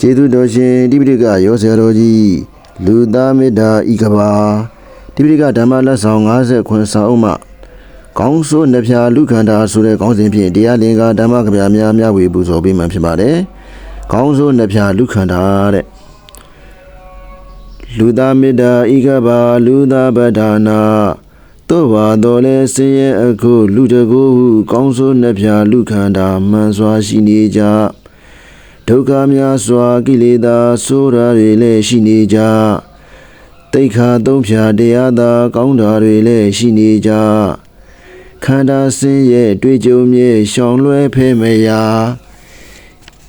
ကျေးဇူးတော်ရှင်တိပိဋကရောဆရာတော်ကြီးလူသားမေတ္တာဤကဘာတိပိဋကဓမ္မလက်ဆောင်50ခွန်စာအုပ်မှကောင်းဆိုးနှဖျာလူခန္ဓာဆိုတဲ့ခေါင်းစဉ်ဖြင့်တရားလင်္ကာဓမ္မကဗျာများများဝေပူဇော်ပေးမှဖြစ်ပါတယ်။ကောင်းဆိုးနှဖျာလူခန္ဓာတဲ့လူသားမေတ္တာဤကဘာလူသားပဒနာတို့ပါတော်လဲဆင်းရဲအခုလူတကူဟုကောင်းဆိုးနှဖျာလူခန္ဓာမှန်စွာရှိနေကြ ဒုက္ခများစွာကိလေသာဆိုးရာတွေလည်းရှိနေကြတိတ်ခါသုံးဖြာတရားသာကောင်းတာတွေလည်းရှိနေကြခန္ဓာဆင်းရဲတွေ့ကြုံမြဲရှောင်လွဲဖဲမရာ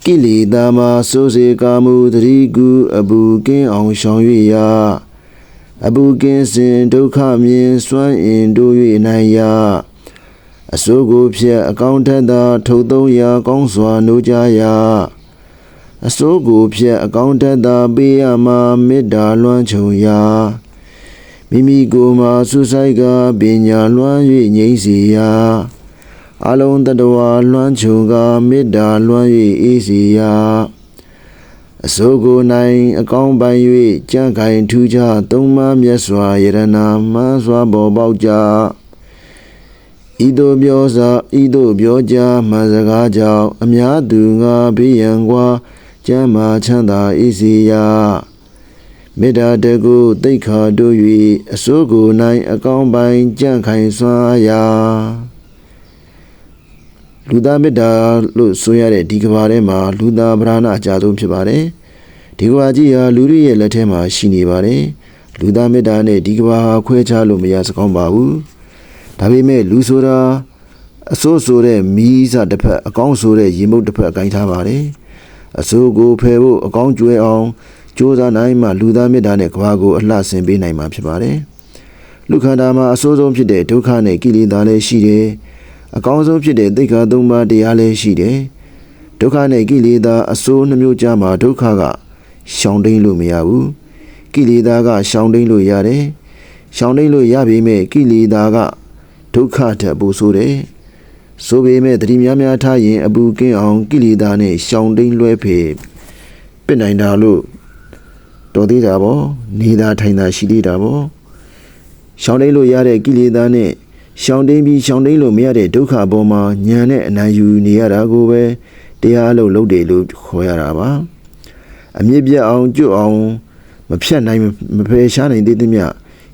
ကိလေသာမှာစိုးစေကာမှုတတိကူအဘူကင်းအောင်ရှောင်၍ရာအဘူကင်းစဉ်ဒုက္ခမြင်စွမ်းအင်တို့၍နိုင်ရာအစိုးကိုဖြတ်အကောင်းထက်သာထုတ်သုံးရာကောင်းစွာနိုးကြရာ အစိုးကိုဖြတ်အကောင်းထက်သာပေးရမှာမေတ္တာလွှမ်းခြုံရာမိမိကိုယ်မှာဆုဆိုင်ကပညာလွှမ်း၍ငြိမ့်စေရာအလုံးတတဝါလွှမ်းခြုံကမေတ္တာလွှမ်း၍အေးစေရာအစိုးကိုနိုင်အကောင်းပိုင်၍ကြံ့ခိုင်ထူးခြားသုံးမမြတ်စွာယရနာမှန်စွာပေါ်ပေါက်ကြဤသို့ပြောစာဤသို့ပြောကြမှန်စကားကြောင့်အများသူငါဘေးရန်ကွာ ကျမ်းမာချမ်းသာအေးစေရာမေတ္တာတကုတိတ်ခါတို့၍အစိုးကိုနိုင်အကောင်းပိုင်ကြံ့ခိုင်စွာရာလူသားမေတ္တာလို့ဆိုရတဲ့ဒီကဘာထဲမှာလူသားဗราဏအကြဆုံးဖြစ်ပါတယ်ဒီကဘာကြီးဟာလူတွေရဲ့လက်ထဲမှာရှိနေပါတယ်လူသားမေတ္တာနဲ့ဒီကဘာဟာခွဲခြားလို့မရစကောင်းပါဘူးဒါပေမဲ့လူဆိုတာအစိုးဆိုတဲ့မီးစတစ်ဖက်အကောင်းဆိုတဲ့ရေမုတ်တစ်ဖက်အကိုင်းထားပါတယ် အစိုးကိုဖယ်ဖို့အကောင်းကျွဲအောင်ကြိုးစားနိုင်မှလူသားမေတ္တာနဲ့ကဘာကိုအလှဆင်ပေးနိုင်မှာဖြစ်ပါတယ်လူခန္ဓာမှာအဆိုးဆုံးဖြစ်တဲ့ဒုက္ခနဲ့ကိလေသာလည်းရှိတယ်အကောင်းဆုံးဖြစ်တဲ့သိက္ခာသုံးပါးတရားလည်းရှိတယ်ဒုက္ခနဲ့ကိလေသာအဆိုးနှမျိုးကြားမှာဒုက္ခကရှောင်တိန်လို့မရဘူးကိလေသာကရှောင်တိန်လို့ရတယ်ရှောင်တိန်လို့ရပေမဲ့ကိလေသာကဒုက္ခထက်ပိုဆိုးတယ် ဆိုပေမဲ့တတိများများထားရင်အပူကင်းအောင်ကိလေသာနဲ့ရှောင်တိန်လွှဲဖေပြစ်နိုင်တာလို့တော်သေးတာပေါ့နေတာထိုင်တာရှိသေးတာပေါ့ရှောင်တိန်လို့ရတဲ့ကိလေသာနဲ့ရှောင်တိန်ပြီးရှောင်တိန်လို့မရတဲ့ဒုက္ခပေါ်မှာညံနဲ့အနံယူနေရတာကိုပဲတရားလို့လုပ်တယ်လို့ခေါ်ရတာပါအမြင့်ပြတ်အောင်ကျွတ်အောင်မဖြတ်နိုင်မဖယ်ရှားနိုင်သေးသမျှ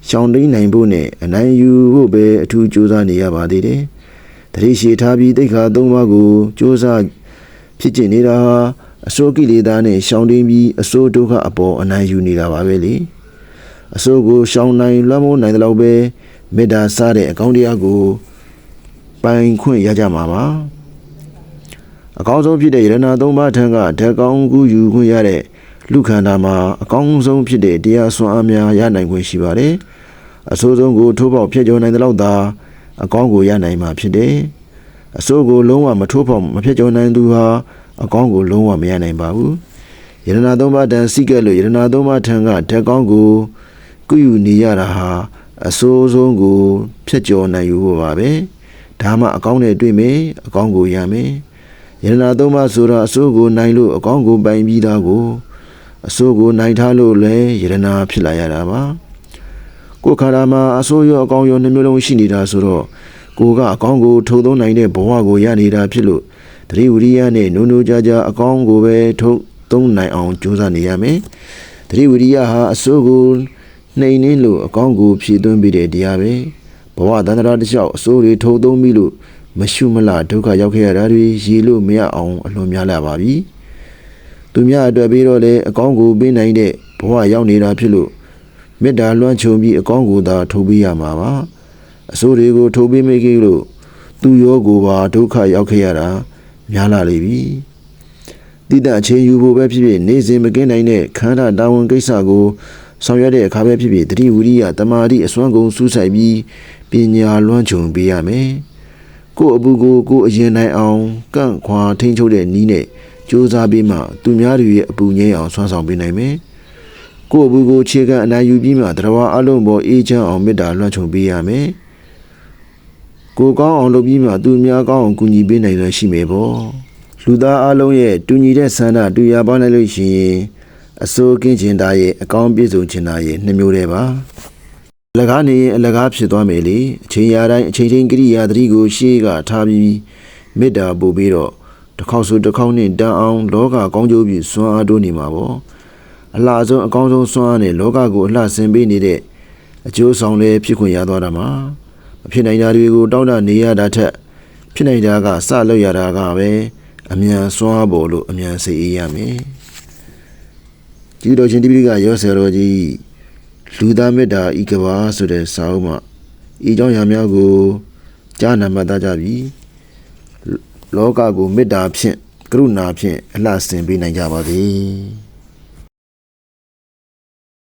ရှောင်တိန်နိုင်ဖို့နဲ့အနိုင်ယူဖို့ပဲအထူးကြိုးစားနေရပါသေးတယ် တတိရှိထားပြီးတိခါသုံးပါးကိုစ조사ဖြစ်ကျင်နေတာဟာအစိုးကိလေသာနဲ့ရှောင်တင်းပြီးအစိုးဒုက္ခအပေါ်အနိုင်ယူနေတာပါပဲလေအစိုးကိုရှောင်နိုင်လွှမ်းမိုးနိုင်တဲ့လောက်ပဲမေတ္တာစားတဲ့အကောင်းတရားကိုပိုင်ခွင့်ရကြမှာပါအကောင်းဆုံးဖြစ်တဲ့ယရနာသုံးပါးထံကဓာတ်ကောင်းကူယူခွင့်ရတဲ့လူခန္ဓာမှာအကောင်းဆုံးဖြစ်တဲ့တရားစွမ်းအားများရနိုင်ခွင့်ရှိပါတယ်အဆိုးဆုံးကိုထိုးပေါက်ဖျက်ကျော်နိုင်တဲ့လောက်သာ အကောင်းကိုရနိုင်မှာဖြစ်တယ်။အဆိုးကိုလုံးဝမထိုးဖောက်မဖြစ်ကြနိုင်သူဟာအကောင်းကိုလုံးဝမရနိုင်ပါဘူး။ယရနာသုံးပါးတန်စိကဲ့လို့ယရနာသုံးပါးထံကဓာတ်ကောင်းကိုကုယူနေရတာဟာအဆိုးဆုံးကိုဖျက်ကျော်နိုင်ယူဖို့ပါပဲ။ဒါမှအကောင်းနဲ့တွေ့မယ်အကောင်းကိုရမယ်။ယရနာသုံးပါးဆိုတာအဆိုးကိုနိုင်လို့အကောင်းကိုပိုင်ပြီးသားကိုအဆိုးကိုနိုင်ထားလို့လည်းယရနာဖြစ်လာရတာပါ။ ကိုယ်ခန္ဓာမှာအဆိုးရောအကောင်းရောနှမျိုးလုံးရှိနေတာဆိုတော့ကိုယ်ကအကောင်းကိုထုတ်သုံးနိုင်တဲ့ဘဝကိုရနေတာဖြစ်လို့တတိဝရိယနဲ့နုံနုံကြကြအကောင်းကိုပဲထုတ်သုံးနိုင်အောင်ကြိုးစားနေရမယ်တတိဝရိယဟာအဆိုးကိုနှိမ်နှင်းလို့အကောင်းကိုဖြည့်သွင်းပေးတဲ့တရားပဲဘဝတန္တရာတစ်လျှောက်အဆိုးတွေထုတ်သုံးပြီးလို့မရှုမလဒုက္ခရောက်ခဲ့ရတာတွေရည်လို့မရအောင်အလွန်များလာပါပြီသူများအတွက်ပြီးတော့လေအကောင်းကိုပေးနိုင်တဲ့ဘဝရောက်နေတာဖြစ်လို့ မေတ္တာလွှမ်းခြုံပြီးအကောင်းကိုသာထိုးပေးရမှာပါအဆိုးတွေကိုထိုးပေးမိခဲ့လို့သူရောကိုပါဒုက္ခရောက်ခဲ့ရတာများလာလေပြီတိတအချင်းယူဖို့ပဲဖြစ်ဖြစ်နေစဉ်မကင်းနိုင်တဲ့ခန္ဓာတာဝန်ကိစ္စကိုဆောင်ရွက်တဲ့အခါပဲဖြစ်ဖြစ်တတိဝိရိယတမာတိအစွမ်းကုန်စူးစိုက်ပြီးပညာလွှမ်းခြုံပေးရမယ်ကိုယ့်အပူကိုကိုယ်အရင်နိုင်အောင်ကန့်ခွာထိန်းချုပ်တဲ့နီးနဲ့ကြိုးစားပြီးမှသူများတွေရဲ့အပူငြိမ်းအောင်ဆွမ်းဆောင်ပေးနိုင်မယ် ကိုယ့်ဘူးကိုခြေခံအနိုင်ယူပြီးမှတရားအလုံးပေါ်အေးချမ်းအောင်မေတ္တာလွှမ်းခြုံပေးရမယ်ကိုကောင်းအောင်လုပ်ပြီးမှသူများကောင်းအောင်ကူညီပေးနိုင်ရရှိမယ်ပေါ့လူသားအလုံးရဲ့တူညီတဲ့ဆန္ဒတူရပါနိုင်လို့ရှိရင်အစိုးကင်းချင်တာရဲ့အကောင်းပြည့်စုံချင်တာရဲ့နှစ်မျိုးတည်းပါအလကားနေရင်အလကားဖြစ်သွားမယ်လေအချိန်ရာတိုင်းအချိန်ချင်းကိရိယာသတိကိုရှေးကထားပြီးမေတ္တာပို့ပြီးတော့တစ်ခေါက်ဆိုတစ်ခေါက်နဲ့တန်အောင်လောကကောင်းကျိုးပြုစွမ်းအားတိုးနေမှာပေါ့ အလှဆုံးအကောင်းဆုံးစွမ်းအားနဲ့လောကကိုအလှဆင်ပေးနေတဲ့အကျိုးဆောင်လည်းဖြစ်ခွင့်ရသွားတာမှာမဖြစ်နိုင်တာတွေကိုတောင်းတနေရတာထက်ဖြစ်နိုင်တာကစလောက်ရတာကပဲအမြန်စွမ်းအားပေါ်လို့အမြန်စိတ်အေးရမယ်ကြည်တော်ရှင်တိပိကရောဆယ်တော်ကြီးလူသားမေတ္တာဤကဘာဆိုတဲ့စာအုပ်မှာဤကြောင့်ရာများကိုကြားနာမှတ်သားကြပြီလောကကိုမေတ္တာဖြင့်ကရုဏာဖြင့်အလှဆင်ပေးနိုင်ကြပါစေ။